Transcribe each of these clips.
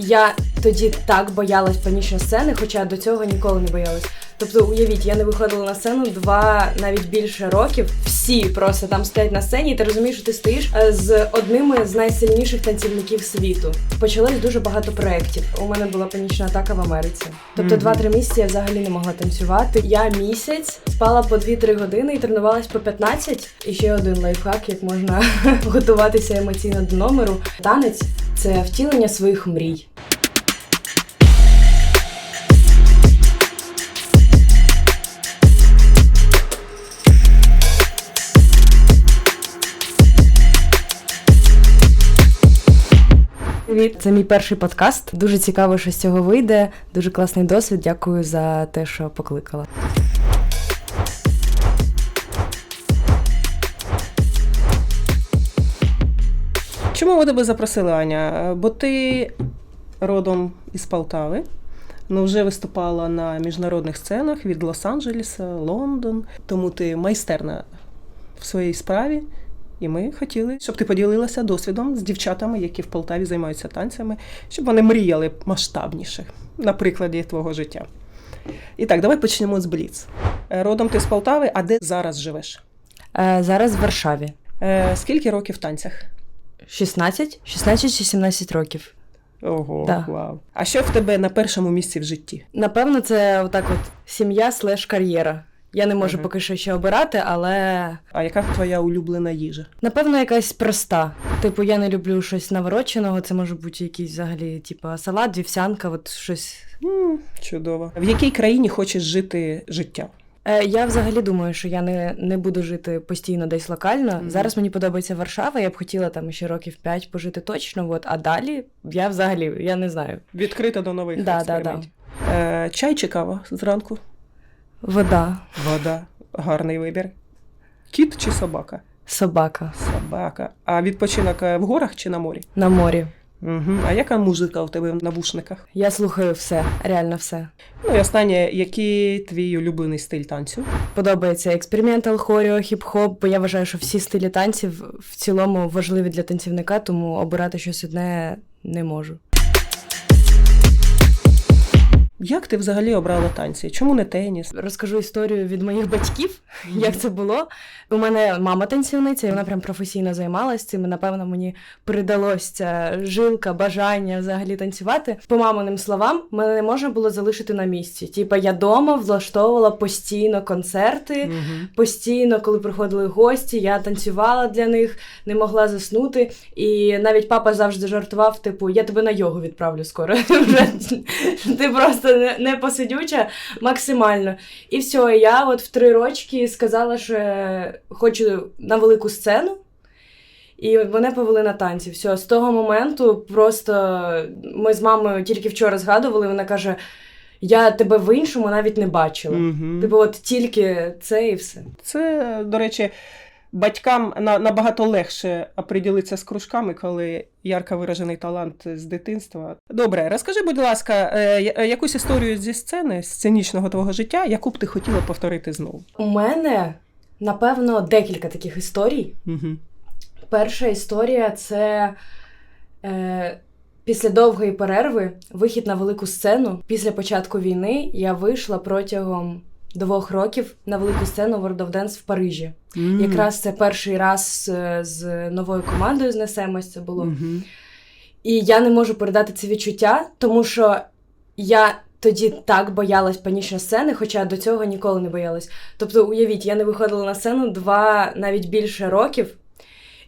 Я тоді так боялась панічної сцени, хоча до цього ніколи не боялась. Тобто, уявіть, я не виходила на сцену два навіть більше років. Всі просто там стоять на сцені, і ти розумієш, що ти стоїш е, з одними з найсильніших танцівників світу. Почалось дуже багато проєктів. У мене була панічна атака в Америці. Тобто, Мгм. два-три місяці я взагалі не могла танцювати. Я місяць спала по 2-3 години і тренувалась по 15. І ще один лайфхак, як можна готуватися емоційно до номеру. Танець це втілення своїх мрій. Привіт, це мій перший подкаст. Дуже цікаво, що з цього вийде. Дуже класний досвід. Дякую за те, що покликала. Чому ми тебе запросили, Аня? Бо ти родом із Полтави, ну вже виступала на міжнародних сценах від Лос-Анджелеса, Лондон. Тому ти майстерна в своїй справі. І ми хотіли, щоб ти поділилася досвідом з дівчатами, які в Полтаві займаються танцями, щоб вони мріяли масштабніше на прикладі твого життя. І так, давай почнемо з Бліц. Е, Родом ти з Полтави, а де зараз живеш? Е, зараз в Варшаві. Е, скільки років в танцях? 16? 16 чи 17 років. Ого, Да. вау. А що в тебе на першому місці в житті? Напевно, це отак от сім'я слеш кар'єра. Я не можу Мгм. поки що ще обирати, але А яка твоя улюблена їжа? напевно якась проста. Типу, я не люблю щось навороченого, це може бути якийсь взагалі, типу, салат, вівсянка, от щось. м чудово. В якій країні хочеш жити життя? Е, я взагалі думаю, що я не, не буду жити постійно десь локально. Мгм. Зараз мені подобається Варшава, я б хотіла там ще років 5 пожити точно. От, а далі я взагалі я не знаю. Відкрита до нових Да, да, експериментів. Е, чай чи кава зранку? Вода, Вода. Гарний вибір. Кіт чи собака? собака Собака. А відпочинок е, в горах чи на морі? на морі. Угу. А яка музика у тебе в навушниках? Я слухаю все, реально все. Ну і останнє, який твій улюблений стиль танцю? Подобається експериментал, хоріо, хіп-хоп, бо я вважаю, що всі стилі танців в цілому важливі для танцівника, тому обирати щось одне не можу. Як ти взагалі обрала танці? Чому не теніс? Розкажу історію від моїх батьків, як це було. У мене мама танцівниця, і вона прям професійно займалась цим. і, Напевно, мені передалось ця жилка, бажання взагалі танцювати. По маминим словам, мене не можна було залишити на місці. Типа я дома влаштовувала постійно концерти. Угу. Постійно, коли приходили гості, я танцювала для них, не могла заснути. І навіть папа завжди жартував: типу, я тебе на йогу відправлю скоро. Ти просто не, не посидюча максимально. І все, я от в три рочки сказала, що хочу на велику сцену. І мене повели на танці. Все, з того моменту просто ми з мамою тільки вчора згадували. Вона каже: Я тебе в іншому навіть не бачила. Угу. Типу, от тільки це і все. Це, до речі, батькам набагато легше оприділитися з кружками, коли ярко виражений талант з дитинства. Добре, розкажи, будь ласка, е, якусь історію зі сцени, сценічного твого життя, яку б ти хотіла повторити знову. У мене напевно декілька таких історій. Угу. Перша історія це е, після довгої перерви вихід на велику сцену. Після початку війни я вийшла протягом двох років на велику сцену World of Dance в Парижі. Якраз це перший раз е, з новою командою знесемось. Це було. Угу. І я не можу передати це відчуття, тому що я тоді так боялась панічної сцени, хоча до цього ніколи не боялась. Тобто, уявіть, я не виходила на сцену два навіть більше років.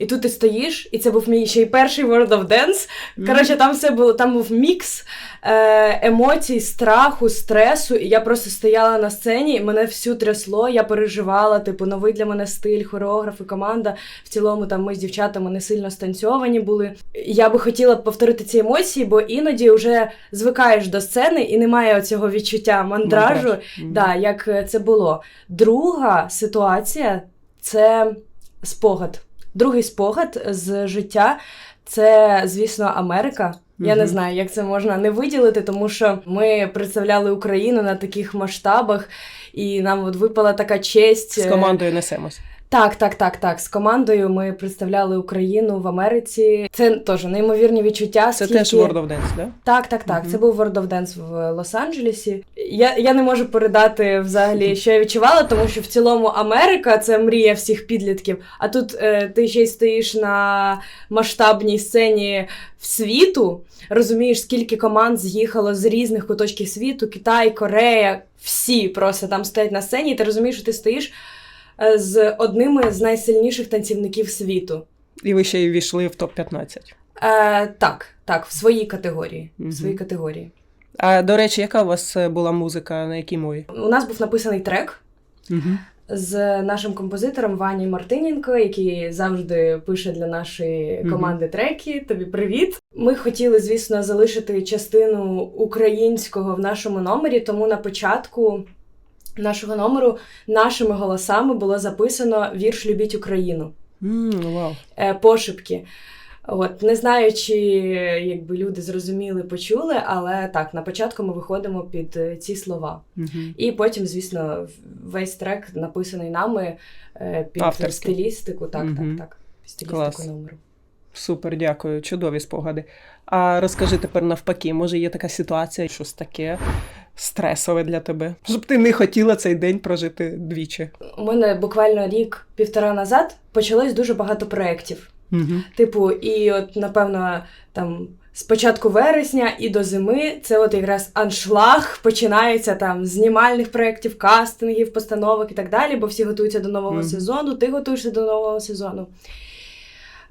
І тут ти стоїш, і це був мій ще й перший World of Dance. Коротше, там все було, там був мікс е, емоцій, страху, стресу. І я просто стояла на сцені, і мене всю трясло. Я переживала, типу, новий для мене стиль, хореограф і команда. В цілому там ми з дівчатами не сильно станцьовані були. Я би хотіла повторити ці емоції, бо іноді вже звикаєш до сцени і немає цього відчуття мандражу, Мгм. да, як це було. Друга ситуація це спогад. Другий спогад з життя це, звісно, Америка. Я не знаю, як це можна не виділити, тому що ми представляли Україну на таких масштабах, і нам от випала така честь. З е, командою несемось. Так, так, так, так. З командою ми представляли Україну в Америці. Це теж неймовірні відчуття. Це скільки... теж World of Dance, да? Так, так, так. Мгм. Це був World of Dance в Лос-Анджелесі. Я, я не можу передати взагалі, що я відчувала, тому що в цілому Америка це мрія всіх підлітків. А тут е, ти ще й стоїш на масштабній сцені в світу. Розумієш, скільки команд з'їхало з різних куточків світу: Китай, Корея, всі просто там стоять на сцені, і ти розумієш, що ти стоїш з одними з найсильніших танцівників світу. І ви ще й ввійшли в топ-15. Е, так, так, в своїй категорії. Мгм. В своїй категорії. А до речі, яка у вас е, була музика, на якій мові? У нас був написаний трек Угу. з нашим композитором Вані Мартиненко, який завжди пише для нашої команди треки. Тобі привіт. Ми хотіли, звісно, залишити частину українського в нашому номері, тому на початку. Нашого номеру нашими голосами було записано вірш Любіть Україну. Mm, е, пошепки. От, не знаю, чи якби люди зрозуміли, почули, але так, на початку ми виходимо під е, ці слова. Угу. І потім, звісно, весь трек написаний нами е, під Авторський. стилістику. Так, Мгм. так, так. Під стилістику Клас. номеру. Супер, дякую. Чудові спогади. А розкажи тепер навпаки, може є така ситуація, щось таке стресове для тебе, щоб ти не хотіла цей день прожити двічі. У мене буквально рік-півтора назад почалось дуже багато проєктів. Угу. Типу, і от, напевно, там. З початку вересня і до зими це от якраз аншлаг починається там з знімальних проєктів, кастингів, постановок і так далі, бо всі готуються до нового Мгм. сезону, ти готуєшся до нового сезону.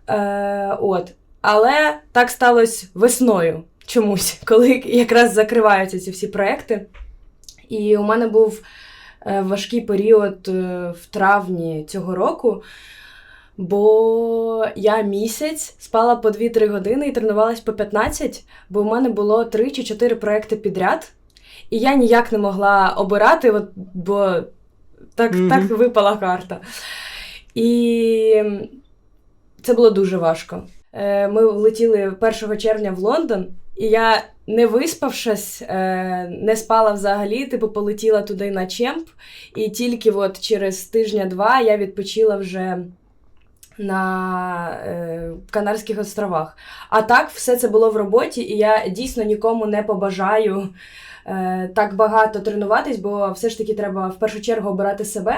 Е, от. Але так сталося весною чомусь, коли якраз закриваються ці всі проекти. І у мене був е, важкий період е, в травні цього року. Бо я місяць спала по 2-3 години і тренувалась по 15, бо в мене було 3 чи 4 проекти підряд, і я ніяк не могла обирати, от, бо так, Мгм. так випала карта. І це було дуже важко. Е, Ми влетіли 1 червня в Лондон, і я, не виспавшись, е, не спала взагалі, типу полетіла туди на чемп, і тільки от через тижня-два я відпочила вже на е, Канарських островах. А так, все це було в роботі, і я дійсно нікому не побажаю е, так багато тренуватись, бо все ж таки треба в першу чергу обирати себе,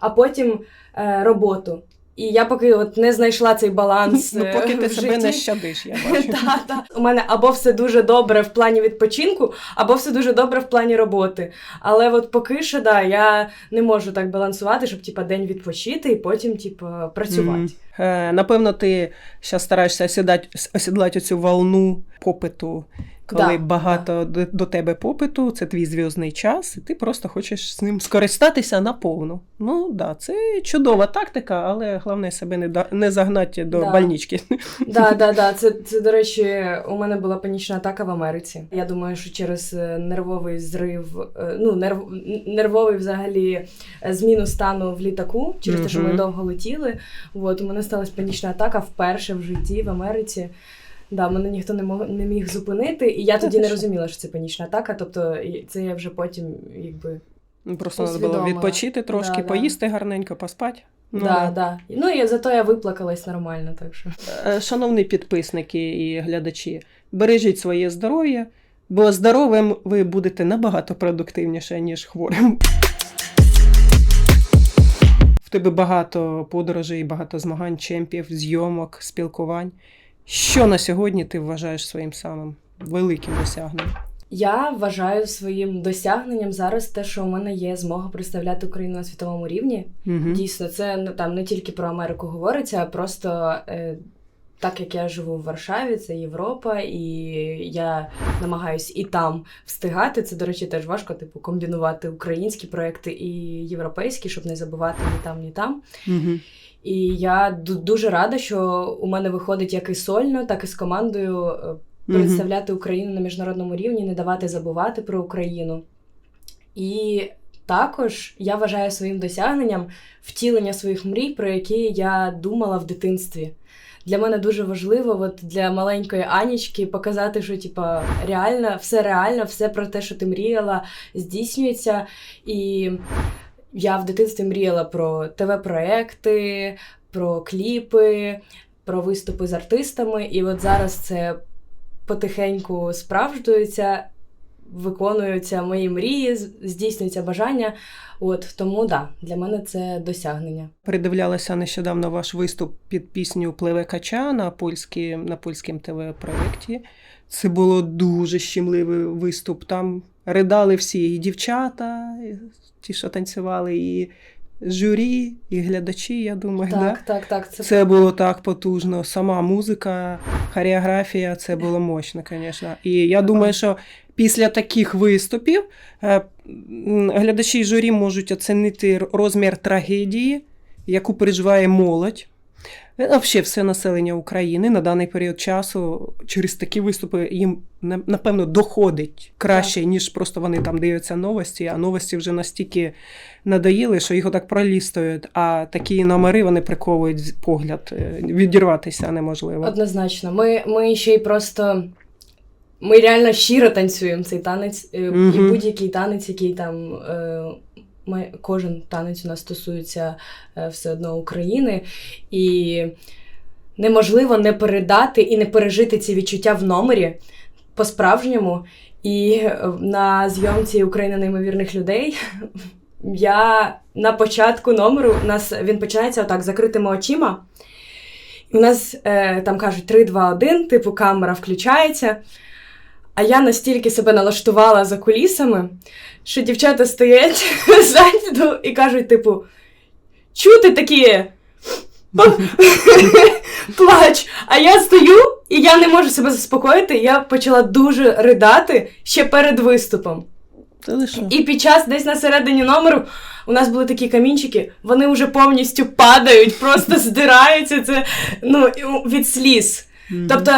а потім е, роботу. І я поки от не знайшла цей баланс. Ну, е, поки ти в себе не щадиш, я бачу. Та, та. У мене або все дуже добре в плані відпочинку, або все дуже добре в плані роботи. Але от поки що, да, я не можу так балансувати, щоб типа день відпочити і потім, типа, працювати. Мгм. Е, Напевно, ти зараз стараєшся осідлати цю волну попиту, коли Да, багато до, до тебе попиту, це твій зв'язний час, і ти просто хочеш з ним скористатися наповну. Ну да, це чудова тактика, але головне себе не, да- не загнати до Да. больнички. Да, да, да. Це, це, до речі, у мене була панічна атака в Америці. Я думаю, що через е, нервовий зрив, е, ну, нерв, нервовий взагалі е, зміну стану в літаку, через те, що ми довго летіли. От, у мене сталася панічна атака вперше в житті в Америці. Да, мене ніхто не мог не міг зупинити, і я тоді не розуміла, що це панічна атака. Тобто це я вже потім, якби Ну, Просто треба було відпочити трошки, Да, да. поїсти гарненько, поспати. Ну, да, да. Ну і зато я виплакалась нормально, так що. Е, Шановні підписники і глядачі, бережіть своє здоров'я, бо здоровим ви будете набагато продуктивніше, ніж хворим. В тебе багато подорожей, багато змагань, чемпів, зйомок, спілкувань. Що на сьогодні ти вважаєш своїм самим великим досягненням? Я вважаю своїм досягненням зараз те, що у мене є змога представляти Україну на світовому рівні. Угу. Дійсно, це ну, там не тільки про Америку говориться, а просто е, так як я живу в Варшаві, це Європа, і я намагаюсь і там встигати. Це, до речі, теж важко, типу, комбінувати українські проекти і європейські, щоб не забувати ні там, ні там. Угу. І я дуже рада, що у мене виходить як і сольно, так і з командою е, представляти Україну на міжнародному рівні, не давати забувати про Україну. І також я вважаю своїм досягненням втілення своїх мрій, про які я думала в дитинстві. Для мене дуже важливо, от для маленької Анічки, показати, що типа реально, все реально, все про те, що ти мріяла, здійснюється. І Я в дитинстві мріяла про ТВ-проекти, про кліпи, про виступи з артистами, і от зараз це потихеньку справжується, виконуються мої мрії, здійснюються бажання. От тому да, для мене це досягнення. Передивлялася нещодавно ваш виступ під пісню Пливе кача на польській, на польському ТВ-проєкті. Це було дуже щемливий виступ. Там ридали всі і дівчата, і ті, що танцювали, і журі, і глядачі, я думаю. да? Так, так, так. Це, Це було так потужно. Сама музика, хореографія, це було мощно, звісно. І я думаю, що після таких виступів е, глядачі і журі можуть оцінити розмір трагедії, яку переживає молодь. Е, а Взагалі, все населення України на даний період часу через такі виступи їм напевно доходить краще, ніж просто вони там дивляться новості, а новості вже настільки надоїли, що їх отак пролістують, а такі номери вони приковують погляд. е, Відірватися неможливо. Однозначно. Ми, ми ще й просто. Ми реально щиро танцюємо цей танець, е, і будь-який танець, який там. Е, ми, кожен танець у нас стосується е, все одно України. І неможливо не передати і не пережити ці відчуття в номері по-справжньому. І е, на зйомці Україна неймовірних людей я на початку номеру у нас він починається отак закритими очима. У нас е, там кажуть 3, 2, 1, типу камера включається. А я настільки себе налаштувала за кулісами, що дівчата стоять ззаду і кажуть, типу, чути такі. Плач. А я стою, і я не можу себе заспокоїти. Я почала дуже ридати ще перед виступом. І під час десь на середині номеру у нас були такі камінчики, вони вже повністю падають, просто здираються це ну, від сліз. Тобто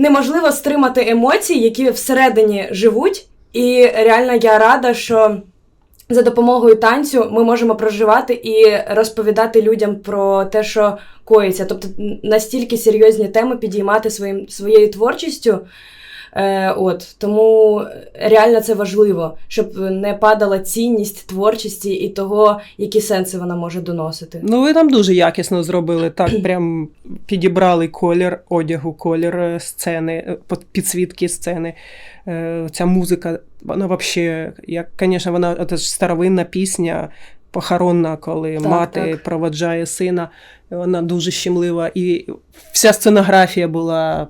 неможливо стримати емоції, які всередині живуть. І реально я рада, що за допомогою танцю ми можемо проживати і розповідати людям про те, що коїться. Тобто настільки серйозні теми підіймати своїм, своєю творчістю. Е, от тому реально це важливо, щоб не падала цінність творчості і того, які сенси вона може доносити. Ну, ви там дуже якісно зробили. Так, прям підібрали колір одягу, колір е, сцени, е, підсвітки сцени. Е, Ця музика, вона взагалі, як, звісно, вона це ж старовинна пісня. Похоронна, коли Так, мати так. проводжає сина, вона дуже щемлива. І вся сценографія була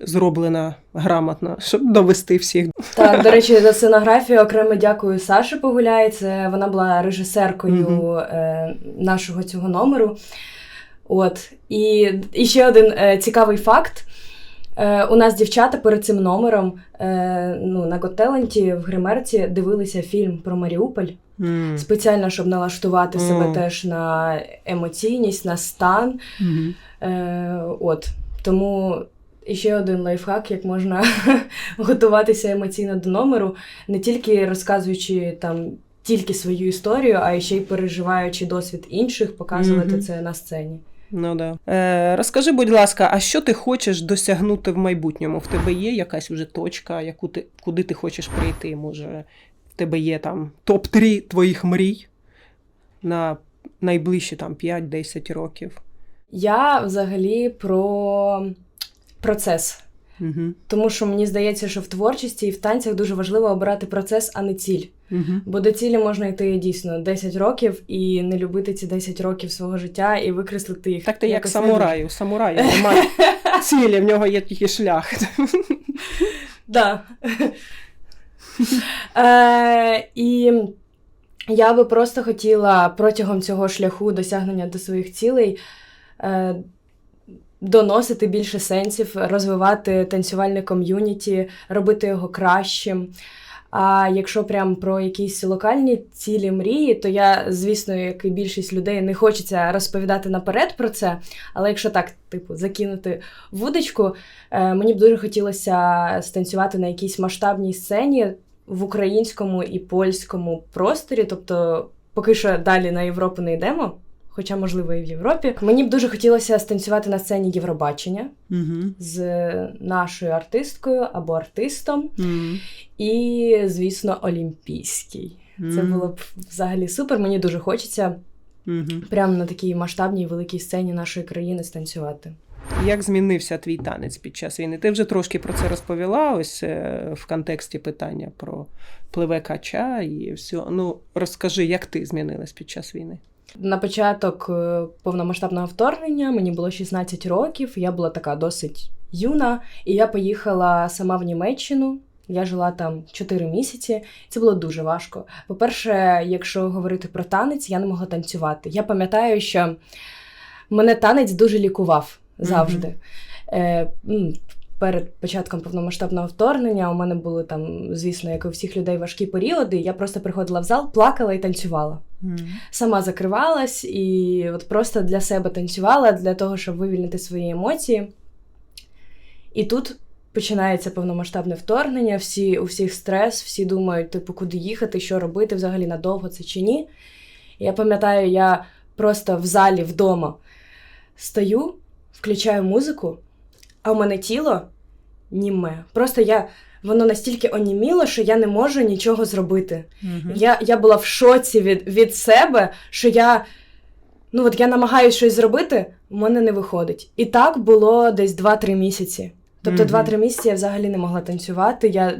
зроблена грамотно, щоб довести всіх. Так, до речі, за сценографію окремо дякую Саші Погуляй. Це вона була режисеркою е, нашого цього номеру. От. І, і ще один е, цікавий факт. Е, у нас дівчата перед цим номером е, ну, на Готеленті в гримерці дивилися фільм про Маріуполь. М. Спеціально, щоб налаштувати себе теж на емоційність, на стан. Мгм. Е, от. Тому і ще один лайфхак, як можна готуватися емоційно до номеру, не тільки розказуючи там тільки свою історію, а ще й переживаючи досвід інших, показувати Мгм. це на сцені. Ну да. Е, розкажи, будь ласка, а що ти хочеш досягнути в майбутньому? В тебе є якась вже точка, яку ти, куди ти хочеш прийти? Може, тебе є там топ-3 твоїх мрій на найближчі там 5-10 років? Я взагалі про процес. Угу. Тому що мені здається, що в творчості і в танцях дуже важливо обирати процес, а не ціль. Угу. Бо до цілі можна йти дійсно 10 років і не любити ці 10 років свого життя і викреслити їх. Так ти як самурай. У самурая немає цілі, в нього є тільки шлях. Да. Е, і я би просто хотіла протягом цього шляху досягнення до своїх цілей е, доносити більше сенсів, розвивати танцювальне ком'юніті, робити його кращим. А якщо прям про якісь локальні цілі мрії, то я, звісно, як і більшість людей, не хочеться розповідати наперед про це. Але якщо так, типу, закинути вудочку, е, мені б дуже хотілося станцювати на якійсь масштабній сцені в українському і польському просторі. Тобто, поки що далі на Європу не йдемо, хоча, можливо, і в Європі. Мені б дуже хотілося станцювати на сцені Євробачення Угу. з нашою артисткою або артистом. Угу. І, звісно, олімпійський. Це було б взагалі супер. Мені дуже хочеться Мгм. прямо на такій масштабній великій сцені нашої країни станцювати. Як змінився твій танець під час війни? Ти вже трошки про це розповіла, ось е, в контексті питання про пливе кача і все. Ну розкажи, як ти змінилась під час війни? На початок е, повномасштабного вторгнення мені було 16 років. Я була така досить юна, і я поїхала сама в Німеччину. Я жила там 4 місяці. Це було дуже важко. По-перше, якщо говорити про танець, я не могла танцювати. Я пам'ятаю, що мене танець дуже лікував завжди. Е, Перед початком повномасштабного вторгнення у мене були там, звісно, як і у всіх людей, важкі періоди. Я просто приходила в зал, плакала і танцювала сама закривалась і от просто для себе танцювала, для того, щоб вивільнити свої емоції. І тут починається повномасштабне вторгнення, всі, у всіх стрес, всі думають, типу, куди їхати, що робити, взагалі надовго це чи ні. Я пам'ятаю, я просто в залі вдома стою, включаю музику, а в мене тіло німе. Просто я. Воно настільки оніміло, що я не можу нічого зробити. Я, я була в шоці від, від себе, що я. Ну, от я намагаюся щось зробити, в мене не виходить. І так було десь 2-3 місяці. Тобто, Мгм. 2-3 місяці я взагалі не могла танцювати, я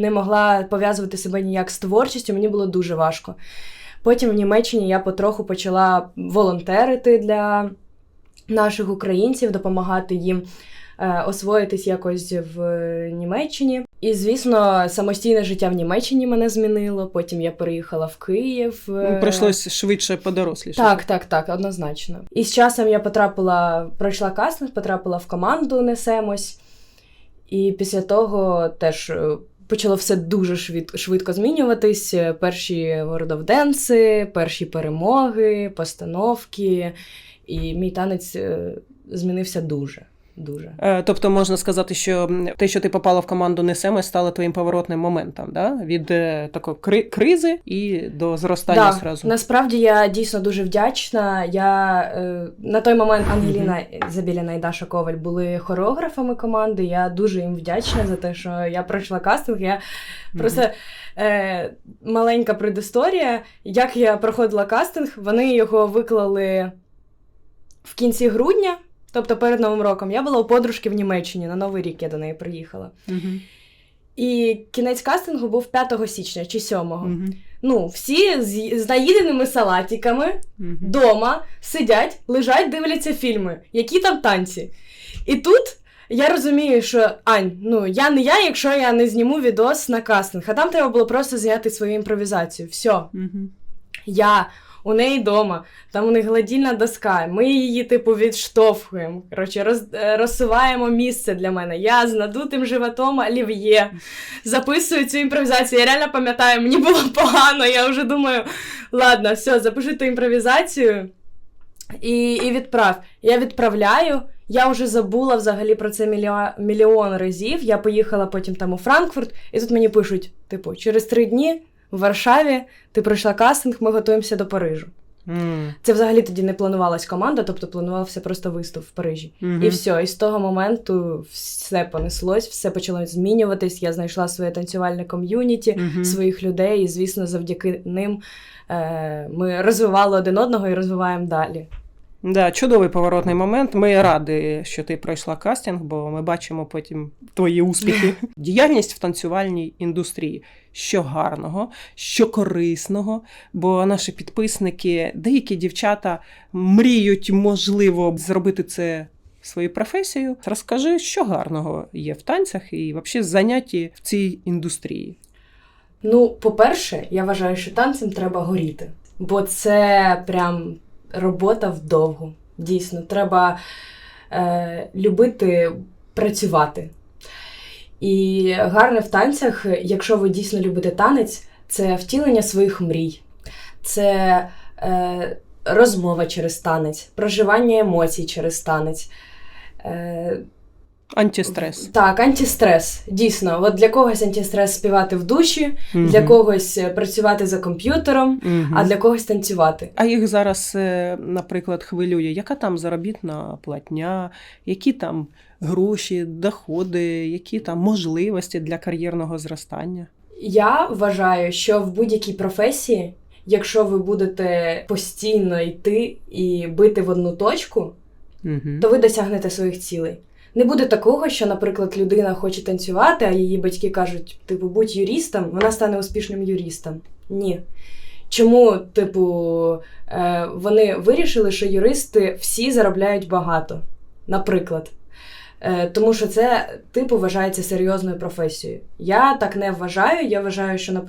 не могла пов'язувати себе ніяк з творчістю, мені було дуже важко. Потім в Німеччині я потроху почала волонтерити для наших українців, допомагати їм е, освоїтись якось в Німеччині. І, звісно, самостійне життя в Німеччині мене змінило. Потім я переїхала в Київ. е, Ну, Прийшлось швидше подоросліше. так, так, так, однозначно. І з часом я потрапила, пройшла кастинг, потрапила в команду Несемось. І після того теж е, почало все дуже швид, швидко змінюватись. Перші World of Dance, перші перемоги, постановки. І мій танець е, змінився дуже. Дуже. Е, Тобто можна сказати, що те, що ти попала в команду Несемо, стало твоїм поворотним моментом, да? від е, такої кри- кризи і до зростання Да, зразу. насправді я дійсно дуже вдячна. Я е, на той момент Ангеліна Забіліна і Даша Коваль були хореографами команди. Я дуже їм вдячна за те, що я пройшла кастинг. Я просто е, маленька предісторія. Як я проходила кастинг, вони його виклали в кінці грудня. Тобто перед Новим роком я була у подружки в Німеччині на Новий рік я до неї приїхала. І кінець кастингу був 5 січня чи 7. Мгм. Ну, всі з, з наїденими салатиками Мгм. дома сидять, лежать, дивляться фільми, які там танці. І тут я розумію, що Ань, ну я не я, якщо я не зніму відос на кастинг, а там треба було просто зняти свою імпровізацію. Все, Мгм. я у неї вдома, там у них гладільна доска, ми її, типу, відштовхуємо. Коротше, роз, е, розсуваємо місце для мене. Я з надутим животом олів'є записую цю імпровізацію. Я реально пам'ятаю, мені було погано. Я вже думаю, ладно, все, запиши ту імпровізацію і, і відправ. Я відправляю. Я вже забула взагалі про це мільйон, мільйон разів. Я поїхала потім там у Франкфурт, і тут мені пишуть: типу, через три дні в Варшаві ти пройшла кастинг, ми готуємося до Парижу. М. Це взагалі тоді не планувалась команда, тобто планувався просто виступ в Парижі. Мгм. І все, і з того моменту все понеслось, все почало змінюватись. Я знайшла своє танцювальне ком'юніті, Мгм. своїх людей, і звісно, завдяки ним е, ми розвивали один одного і розвиваємо далі. Да, чудовий поворотний момент. Ми раді, що ти пройшла кастинг, бо ми бачимо потім твої успіхи. Діяльність в танцювальній індустрії. Що гарного, що корисного, бо наші підписники, деякі дівчата мріють, можливо, зробити це своєю професією. Розкажи, що гарного є в танцях і взагалі занятті в цій індустрії. Ну, по-перше, я вважаю, що танцем треба горіти, бо це прям робота вдовго. Дійсно, треба е, любити працювати. І гарне в танцях, якщо ви дійсно любите танець, це втілення своїх мрій, це е, розмова через танець, проживання емоцій через танець. Е, Антистрес. так, антистрес. Дійсно, от для когось антистрес співати в душі, для когось е, працювати за комп'ютером, Мгм. а для когось танцювати. А їх зараз, е, наприклад, хвилює, яка там заробітна платня, які там гроші, доходи, які там можливості для кар'єрного зростання. Я вважаю, що в будь-якій професії, якщо ви будете постійно йти і бити в одну точку, Угу. то ви досягнете своїх цілей. Не буде такого, що, наприклад, людина хоче танцювати, а її батьки кажуть, типу, будь юристом, вона стане успішним юристом. Ні. Чому, типу, е, вони вирішили, що юристи всі заробляють багато, наприклад. Е, тому що це, типу, вважається серйозною професією. Я так не вважаю. Я вважаю, що,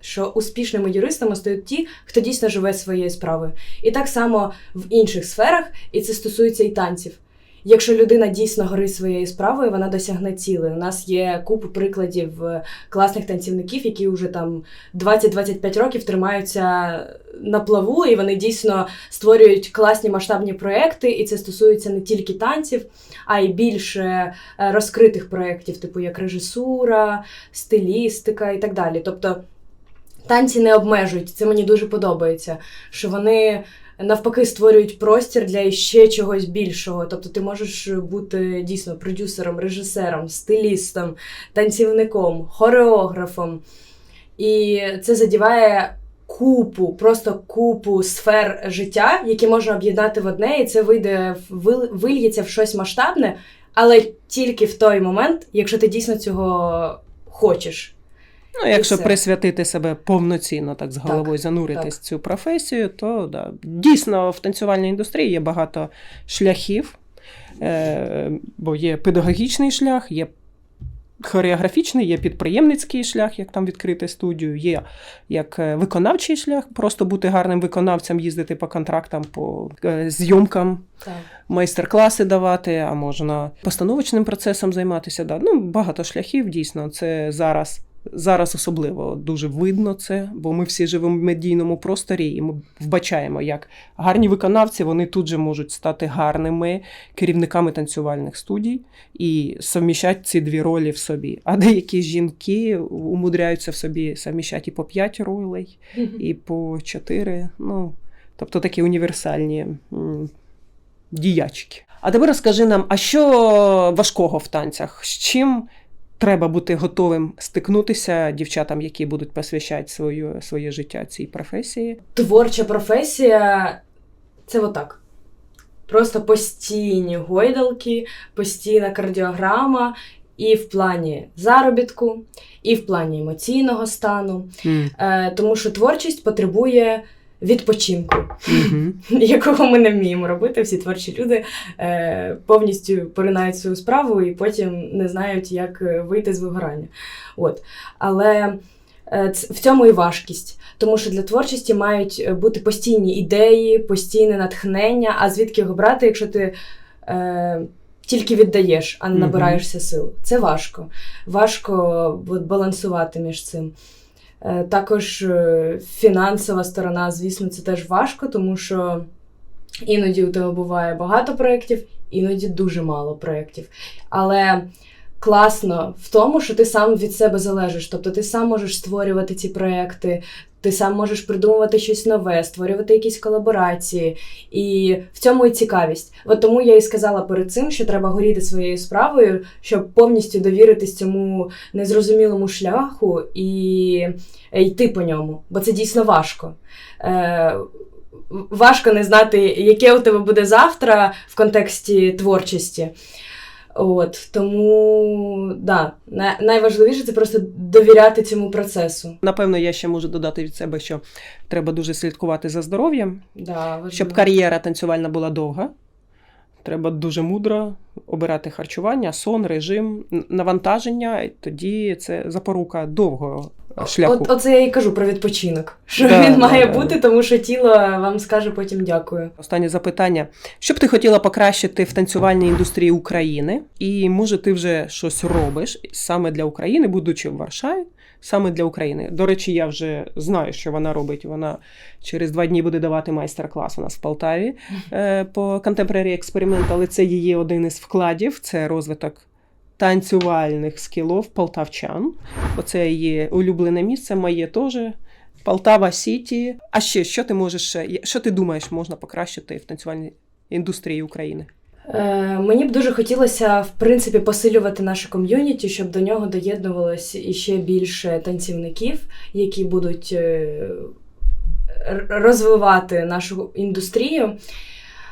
що успішними юристами стають ті, хто дійсно живе своєю справою. І так само в інших сферах, і це стосується і танців. Якщо людина дійсно горить своєю справою, вона досягне цілей. У нас є купа прикладів е, класних танцівників, які вже там 20-25 років тримаються на плаву, і вони дійсно створюють класні масштабні проекти, і це стосується не тільки танців, а й більш е, розкритих проєктів, типу як режисура, стилістика і так далі. Тобто танці не обмежують. Це мені дуже подобається, що вони навпаки створюють простір для ще чогось більшого. Тобто ти можеш бути дійсно продюсером, режисером, стилістом, танцівником, хореографом. І це задіває купу, просто купу сфер життя, які можна об'єднати в одне, і це вийде вильється в щось масштабне, але тільки в той момент, якщо ти дійсно цього хочеш. Ну, якщо все. присвятити себе повноцінно, так з Так, головою зануритись так. в цю професію, то да. дійсно в танцювальній індустрії є багато шляхів, е, бо є педагогічний шлях, є хореографічний, є підприємницький шлях, як там відкрити студію, є як е, виконавчий шлях, просто бути гарним виконавцем, їздити по контрактам, по е, зйомкам Так. майстер-класи давати, а можна постановочним процесом займатися. Да. Ну, багато шляхів дійсно. Це зараз. Зараз особливо дуже видно це, бо ми всі живемо в медійному просторі, і ми вбачаємо, як гарні виконавці вони тут же можуть стати гарними керівниками танцювальних студій і совміщати ці дві ролі в собі. А деякі жінки умудряються в собі совміщати і по п'ять ролей, і по чотири. Ну, тобто такі універсальні діячки. А тепер розкажи нам, а що важкого в танцях? З чим треба бути готовим стикнутися дівчатам, які будуть посвящати своє, своє життя цій професії? Творча професія це отак. Просто постійні гойдалки, постійна кардіограма, і в плані заробітку, і в плані емоційного стану. Е, тому що творчість потребує відпочинку, Мгм. якого ми не вміємо робити. Всі творчі люди е, повністю поринають свою справу і потім не знають, як е, вийти з вигорання. От. Але е, в цьому і важкість. Тому що для творчості мають е, бути постійні ідеї, постійне натхнення. А звідки його брати, якщо ти е, тільки віддаєш, а не набираєшся сил? Це важко. Важко балансувати між цим. Е, Також е, фінансова сторона, звісно, це теж важко, тому що іноді у тебе буває багато проєктів, іноді дуже мало проєктів. Але класно в тому, що ти сам від себе залежиш. Тобто ти сам можеш створювати ці проєкти, ти сам можеш придумувати щось нове, створювати якісь колаборації. І в цьому і цікавість. От тому я і сказала перед цим, що треба горіти своєю справою, щоб повністю довіритись цьому незрозумілому шляху і е, йти по ньому, бо це дійсно важко. Е, важко не знати, яке у тебе буде завтра в контексті творчості. От тому да, найважливіше це просто довіряти цьому процесу. Напевно, я ще можу додати від себе, що треба дуже слідкувати за здоров'ям, Да, важливо. щоб кар'єра танцювальна була довга. Треба дуже мудро обирати харчування, сон, режим, навантаження. Тоді це запорука довгого шляху. От, оце я і кажу про відпочинок. Що Да, він да, має да. бути, тому що тіло вам скаже потім дякую. Останнє запитання: що б ти хотіла покращити в танцювальній індустрії України? І може ти вже щось робиш саме для України, будучи в Варшаві, саме для України. До речі, я вже знаю, що вона робить. Вона через два дні буде давати майстер-клас у нас в Полтаві е, по Contemporary Experiment, але це її один із вкладів, це розвиток. Танцювальних скілов полтавчан. Оце її улюблене місце, моє теж. Полтава Сіті. А ще що ти можеш, що ти думаєш, можна покращити в танцювальній індустрії України? Е, мені б дуже хотілося, в принципі, посилювати наше ком'юніті, щоб до нього доєднувалось іще більше танцівників, які будуть е, розвивати нашу індустрію,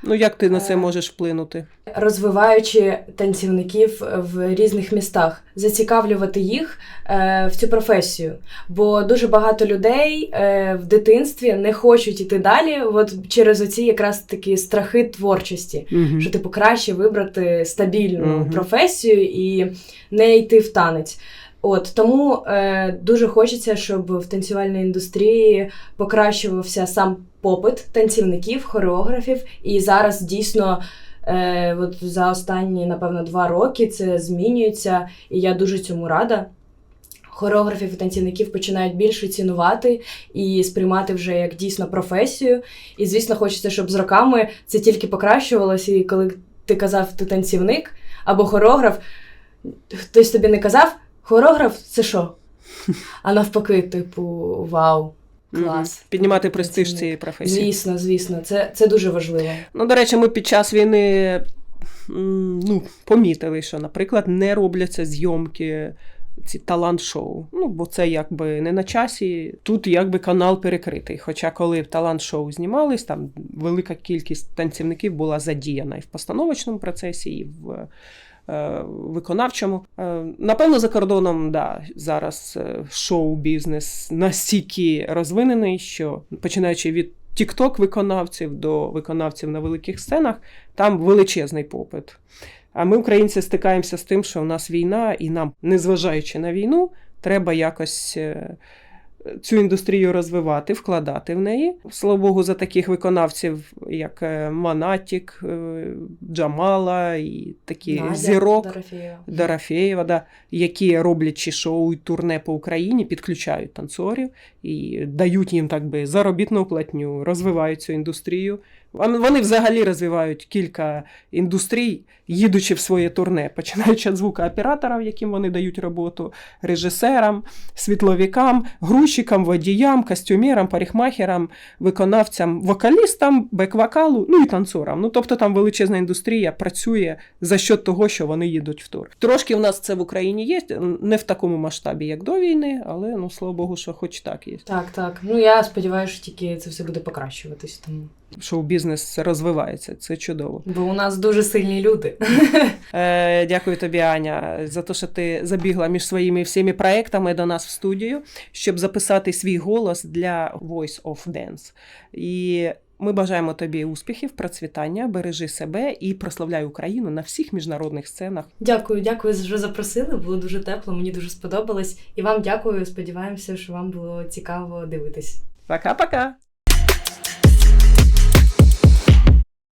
Ну як ти на це Е. можеш вплинути? розвиваючи танцівників в різних містах, зацікавлювати їх е, в цю професію. Бо дуже багато людей е, в дитинстві не хочуть іти далі, от через оці якраз такі страхи творчості. Угу. що типу краще вибрати стабільну Мгм. професію і не йти в танець. От тому е, дуже хочеться, щоб в танцювальній індустрії покращувався сам попит танцівників, хореографів. І зараз дійсно е, от за останні, напевно, два роки це змінюється, і я дуже цьому рада. Хореографів і танцівників починають більше цінувати і сприймати вже як дійсно професію. І звісно, хочеться, щоб з роками це тільки покращувалося. І коли ти казав, ти танцівник або хореограф, хтось тобі не казав, хореограф це що? А навпаки, типу, вау, клас. Піднімати престиж цієї професії. Звісно, звісно, це, це дуже важливо. Ну, до речі, ми під час війни ну, помітили, що, наприклад, не робляться зйомки. Ці талант-шоу. Ну, бо це якби не на часі. Тут якби канал перекритий. Хоча коли талант-шоу знімались, там велика кількість танцівників була задіяна і в постановочному процесі, і в виконавчому. Е, напевно, за кордоном, да, зараз е, шоу-бізнес настільки розвинений, що починаючи від тікток виконавців до виконавців на великих сценах, там величезний попит. А ми, українці, стикаємося з тим, що у нас війна, і нам, незважаючи на війну, треба якось е, цю індустрію розвивати, вкладати в неї. Слава Богу, за таких виконавців, як Манатік, Монатік, е, Джамала і такі Надя зірок. Дорофєєва. Дорофєєва, да, які роблячи шоу і турне по Україні, підключають танцорів і дають їм так би заробітну платню, розвивають цю індустрію. Вон- Вони взагалі розвивають кілька індустрій, їдучи в своє турне, починаючи від звукооператорів, яким вони дають роботу, режисерам, світловикам, грузчикам, водіям, костюмерам, парикмахерам, виконавцям, вокалістам, бек-вокалу, ну і танцорам. Ну тобто там величезна індустрія працює за счет того, що вони їдуть в тур. Трошки в нас це в Україні є, не в такому масштабі, як до війни, але ну слава Богу, що хоч так є. Так, так. Ну я сподіваюся, що тільки це все буде покращуватись. Тому. Шоу-бізнес розвивається, це чудово. Бо у нас дуже сильні люди. Е, дякую тобі, Аня, за те, що ти забігла між своїми всіми проектами до нас в студію, щоб записати свій голос для Voice of Dance. І ми бажаємо тобі успіхів, процвітання, бережи себе і прославляй Україну на всіх міжнародних сценах. Дякую, дякую, що запросили. Було дуже тепло, мені дуже сподобалось. І вам дякую. Сподіваємося, що вам було цікаво дивитись. Пока-пока!